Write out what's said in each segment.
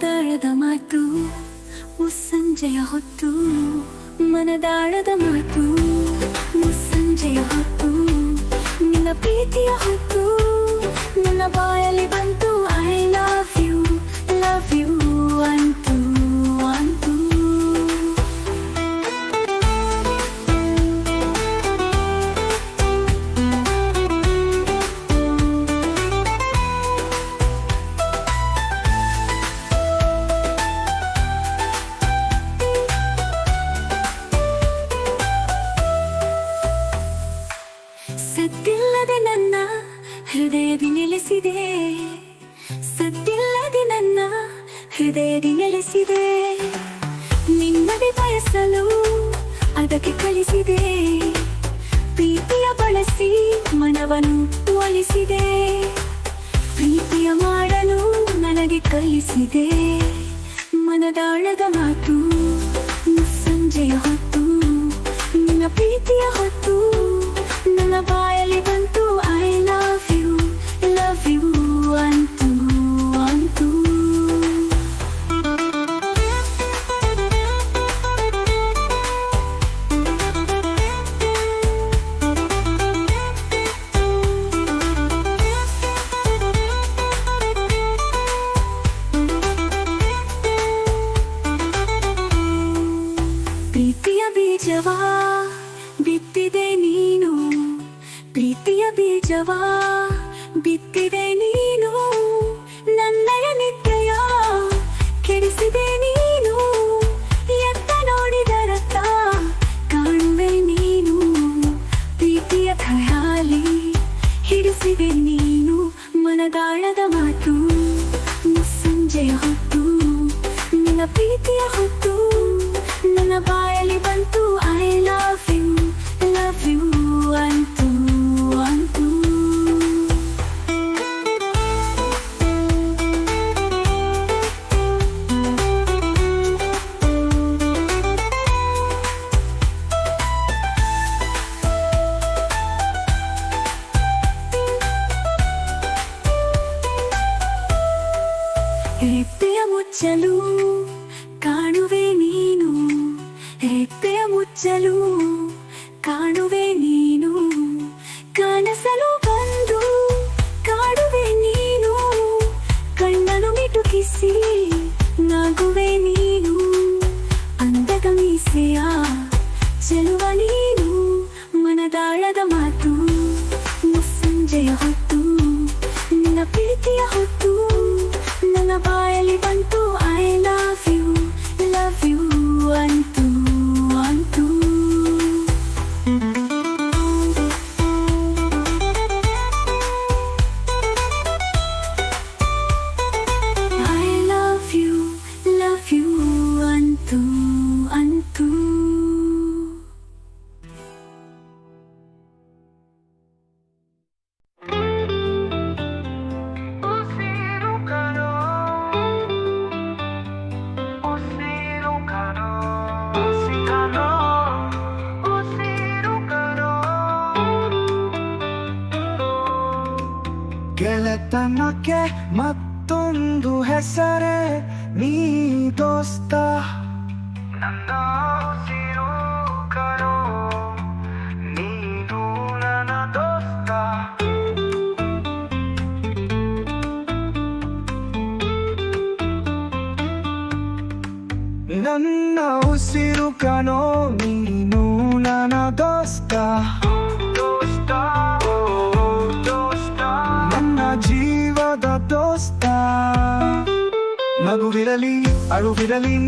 ಮನದಾಳದ ಮಾತು, ಮುಸ್ಸಂಜೆಯ ಹೊತ್ತು, ಮನದಾಳದ ಮಾತು, ಮುಸ್ಸಂಜೆಯ ಹೊತ್ತು, ನಿನ್ನ ಪ್ರೀತಿಯ ಹೊತ್ತು, ನನ್ನ ಬಾಯಲ್ಲಿ ಬಂತು I love you love you ಅಂತು ಬಳಸಿ ಮನವನ್ನು ಒಲಿಸಿದೆ, ಪ್ರೀತಿಯ ಮಾಡಲು ನನಗೆ ಕಲಿಸಿದೆ. ಮನದಾಳದ ಮಾತು, ಸಂಜೆಯ ಹೊತ್ತು, ನಿನ್ನ ಪ್ರೀತಿಯ ಹೊತ್ತು, ನನ್ನ ಬಾಯಲ್ಲಿ ಬಂತು I love you love you ಅಂತು ಖಯಾಲಿ ಹಿಡಿಸಿದೆ ನೀನು ಮನದಾಳದ ಮಾತು. ಸಂಜೆಯ ಹೊತ್ತು, ನಿನ್ನ ಪ್ರೀತಿಯ ಹೊತ್ತು. ನನ್ನ ಬಾಯಲ್ಲಿ ಬಂತು I love you love you ಅಂತು tiens loup. ಗೆಳೆತನಕ್ಕೆ ಮತ್ತೊಂದು ಹೆಸರೇ ನೀ ದೋಸ್ತ ನನ್ನ ಉಸಿರು ಕರೋ ನೀನು ನನ್ನ ದೋಸ್ತ ನನ್ನ ಉಸಿರು ಕಣೋ ನೀನು ನನ್ನ ದೋಸ್ತ ದೋಸ್ತ ನಗುವಿರಲಿ, ಅಳುವಿರಲಿ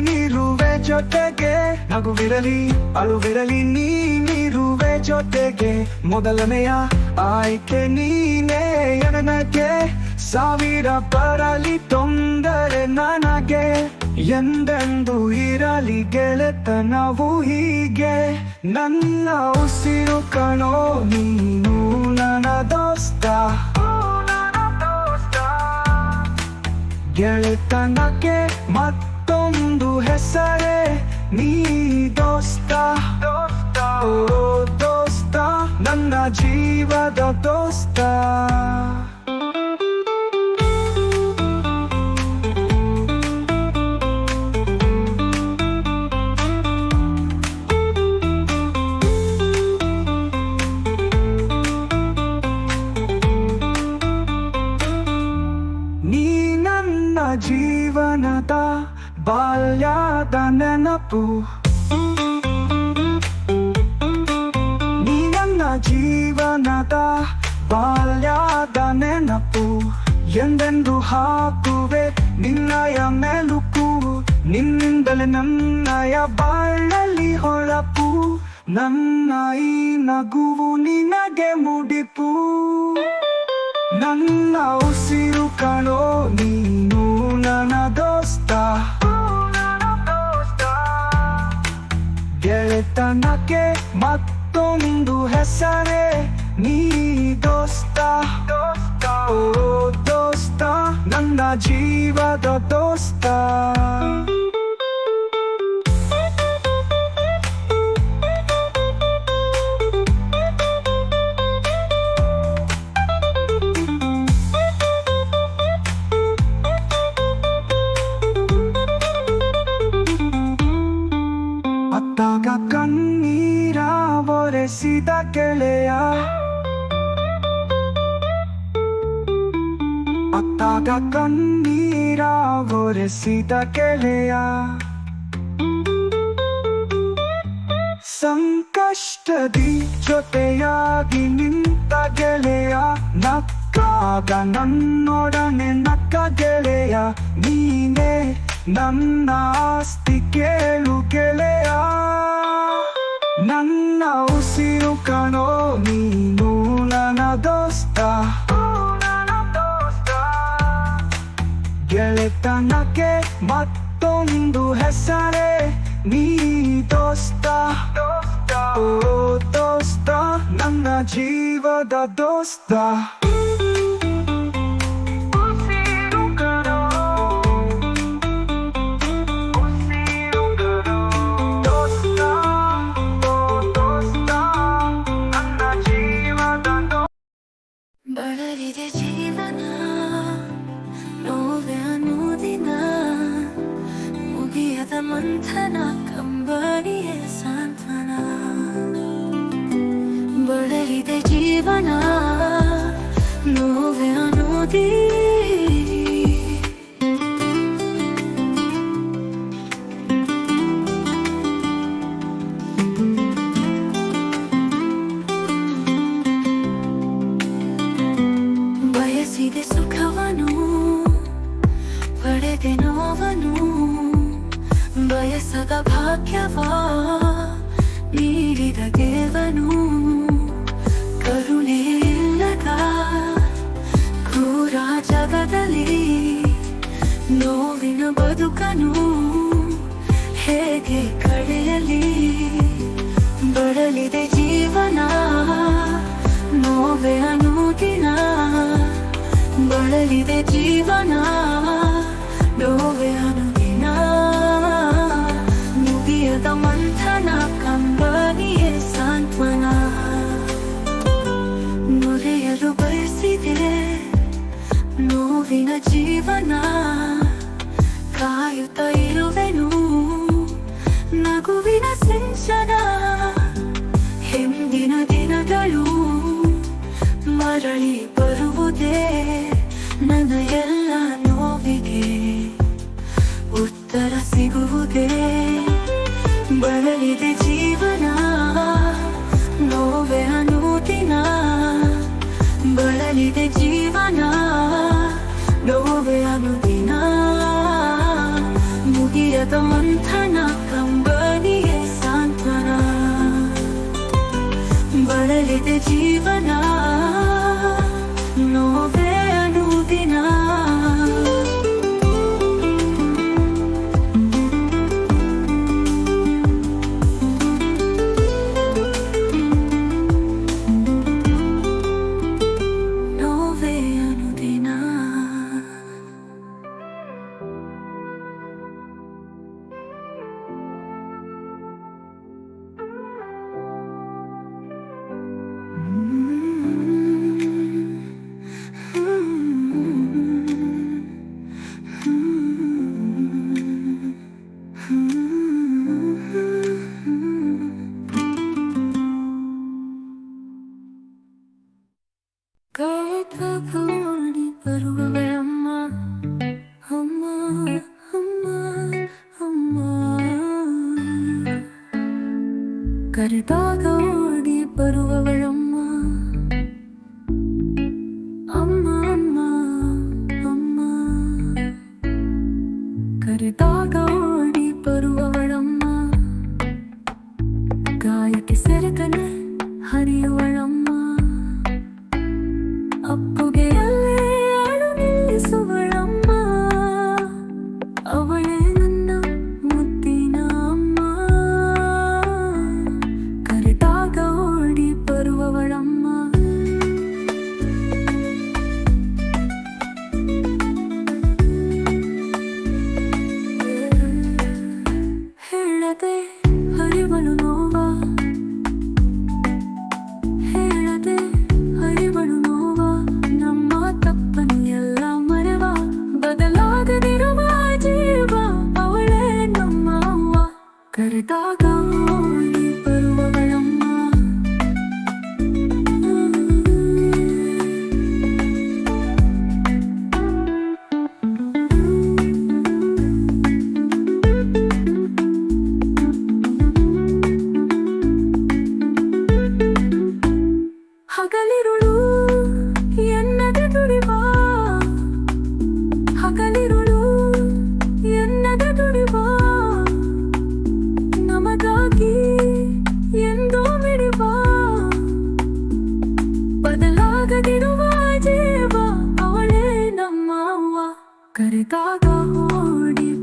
ನೀರುವೆ ಜೊತೆಗೆ. ನಗುವಿರಲಿ, ಅಳುವಿರಲಿ ನೀರುವೆ ಜೊತೆಗೆ. ಮೊದಲನೆಯ ಆಯ್ಕೆ ನೀನೇ ಸಾವಿರ ಬರಲಿ, ತೊಂದರೆ ನನಗೆ. ಎಂದೆಂದು ಇರಲಿ, ಗೆಳೆತನವು ಹೀಗೆ. ನನ್ನ ಉಸಿರು ಕಣೋ, ನೀನು ನನ್ನ ದೋಸ್ತ. ಗೆಳೆತನಕ್ಕೆ ಮತ್ತೊಂದು ಹೆಸರೇ ನೀ ದೋಸ್ತ. ಓ ದೋಸ್ತ ನನ್ನ ಜೀವದ ದೋಸ್ತ. ಎಂದೆಂದು ಹಾಕುವೆ? ನಿನ್ನಯ ಮೆಲುಕು. ನಿನ್ನಿಂದಲೇ ನನ್ನಯ ಬಾಳಲ್ಲಿ ಹೊಳಪು. ನನ್ನ ಈ ನಗುವು ನಿನಗೆ ಮುಡಿಪು. ನನ್ನ ಉಸಿರು ಕಣೋ, ನೀನು ನನ ದೋಸ್ತ. ಗೆಳೆತನಕ್ಕೆ ಮತ್ತೊಂದು ಹೆಸರೇ, ನೀ ದೋಸ್ತ. ನನ್ನ ಅತ್ತಾಗ ಕಣ್ಣೀರ ಒರೆಸಿದ ಗೆಳೆಯ. ಸಂಕಷ್ಟದಿ ಜೊತೆಯಾಗಿ ನಿಂತ ಗೆಳೆಯ. ನಕ್ಕಾಗ ನನ್ನೊಡನೆ ನಕ್ಕ ಗೆಳೆಯ. ನೀನೇ ನನ್ನ ಆಸ್ತಿ ಕೇಳು ಗೆಳೆಯ. ನನ್ನ ಉಸಿರು ಕಣೋ ನೀನು ನನ್ನ ದೋಸ್ತ. ಮತ್ತೊಂದು ಹೆಸರೇ ನೀ ದೋಸ್ತ. ಓ ದೋಸ್ತ ನನ್ನ ಜೀವದ ದೋಸ್ತ. ಮುಗಿಯದ ಮಂಥನ ಕಂಬನಿಯ ಸಾಂತ್ವನ. ಬಳಲಿದೆ ಜೀವನ ನೋವೆ ಅನ್ನೋದಿ ಬಯಸಿದೆ ಸುಖವನು ಪಡೆದೆ ನೋವನು. ಬಯಸದ ಭಾಗ್ಯವ ನೀಡಿದ ದೇವನು. ಕರುಣೆ ಇಲ್ಲದ ನೋವಿನ ಬದುಕನು. ಹೇಗೆ ಕಳೆಯಲಿ? ಬಡಲಿದೆ ಜೀವನ, ನೋವೆ ಅನುದಿನ. ಬಳಲಿದೆ ಜೀವನ, ನೋವೆ ಅನುದಿನ ಮುಗಿಯದ ಮಂಥನ ಕಂಬನಿಯೇ ಸಾಂತ್ವನ ನುಡಿಯಲು ಬಯಸಿದೆ ನೋವಿನ ಜೀವನ ಕಾಯುತ್ತ ಇರುವೆನು ನಗುವಿನ ಸಿಂಚನ ಹಿಂದಿನ ದಿನಗಳು ಮರಳಿ ಬರುವುದೇ ನನ್ನ ると hoodie.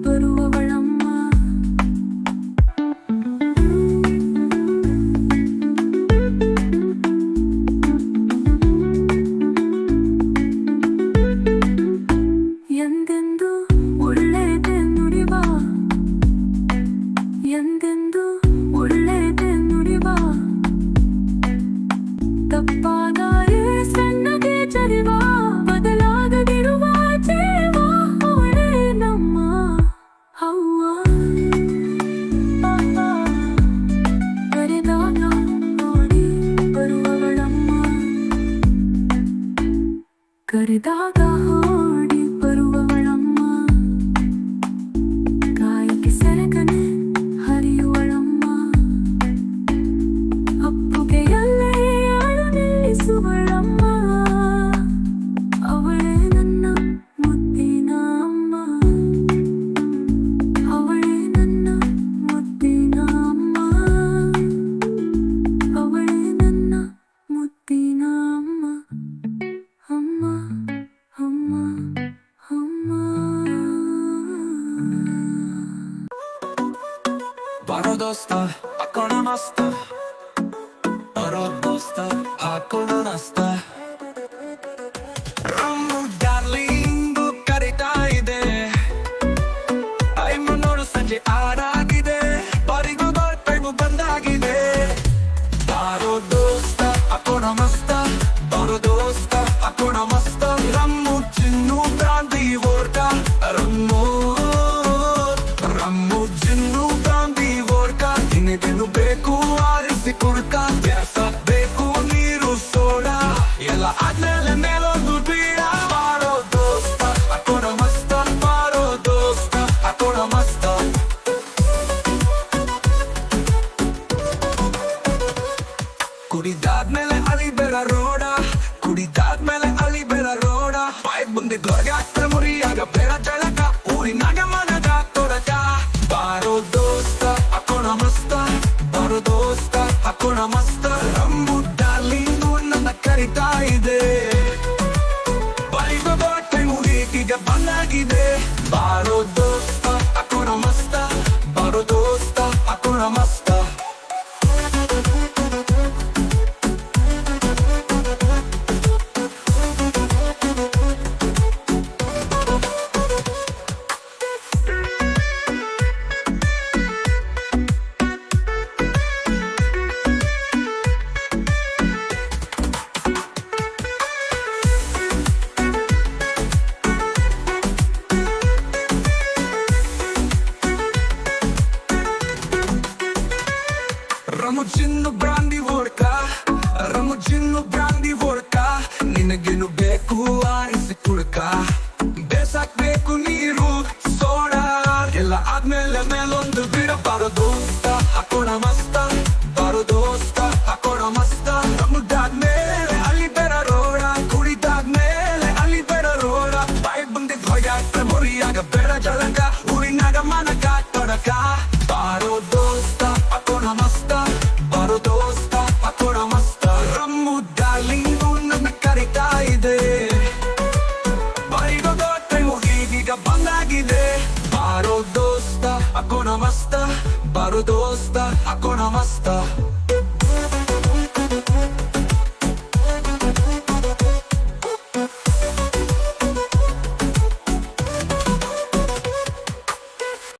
por cada Ramu Chinnu brandy ಹೊಡ್ಕ, Ramu ಚಿನ್ನು ಬ್ರಾಂದಿ ಹೊಡ್ಕ, ನಿನಗೇನು ಬೇಕು ಆರಿಸಿ ಕುಡ್ಕ. ಬೇಸಾಕ್ಬೇಕು ನೀರು, ಸೋಡ, ಎಲ್ಲ ಆದ್ಮೇಲೆ ಮೇಲೊಂದು ಬಿಡಬಾರದು.